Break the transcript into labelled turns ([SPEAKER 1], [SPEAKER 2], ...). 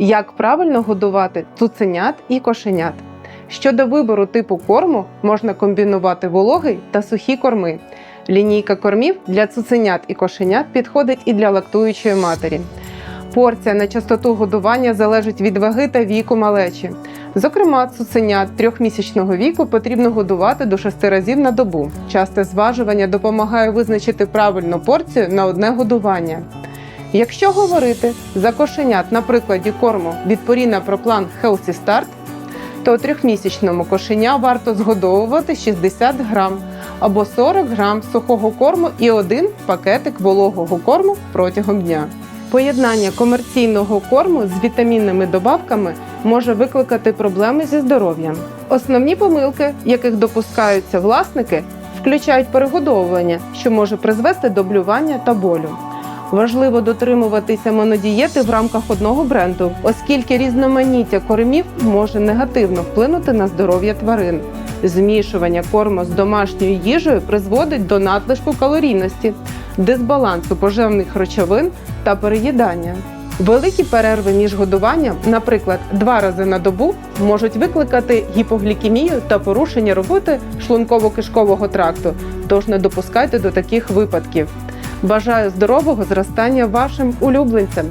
[SPEAKER 1] Як правильно годувати цуценят і кошенят. Щодо вибору типу корму можна комбінувати вологий та сухі корми. Лінійка кормів для цуценят і кошенят підходить і для лактуючої матері. Порція на частоту годування залежить від ваги та віку малечі. Зокрема, цуценят трьохмісячного віку потрібно годувати до 6 разів на добу. Часте зважування допомагає визначити правильну порцію на одне годування. Якщо говорити за кошенят на прикладі корму від Purina ProPlan Healthy Start, то трьохмісячному кошеня варто згодовувати 60 грам або 40 грам сухого корму і один пакетик вологого корму протягом дня. Поєднання комерційного корму з вітамінними добавками може викликати проблеми зі здоров'ям. Основні помилки, яких допускаються власники, включають перегодовування, що може призвести до блювання та болю. Важливо дотримуватися монодієти в рамках одного бренду, оскільки різноманіття кормів може негативно вплинути на здоров'я тварин. Змішування корму з домашньою їжею призводить до надлишку калорійності, дисбалансу поживних речовин та переїдання. Великі перерви між годуванням, наприклад, два рази на добу, можуть викликати гіпоглікемію та порушення роботи шлунково-кишкового тракту, тож не допускайте до таких випадків. Бажаю здорового зростання вашим улюбленцям!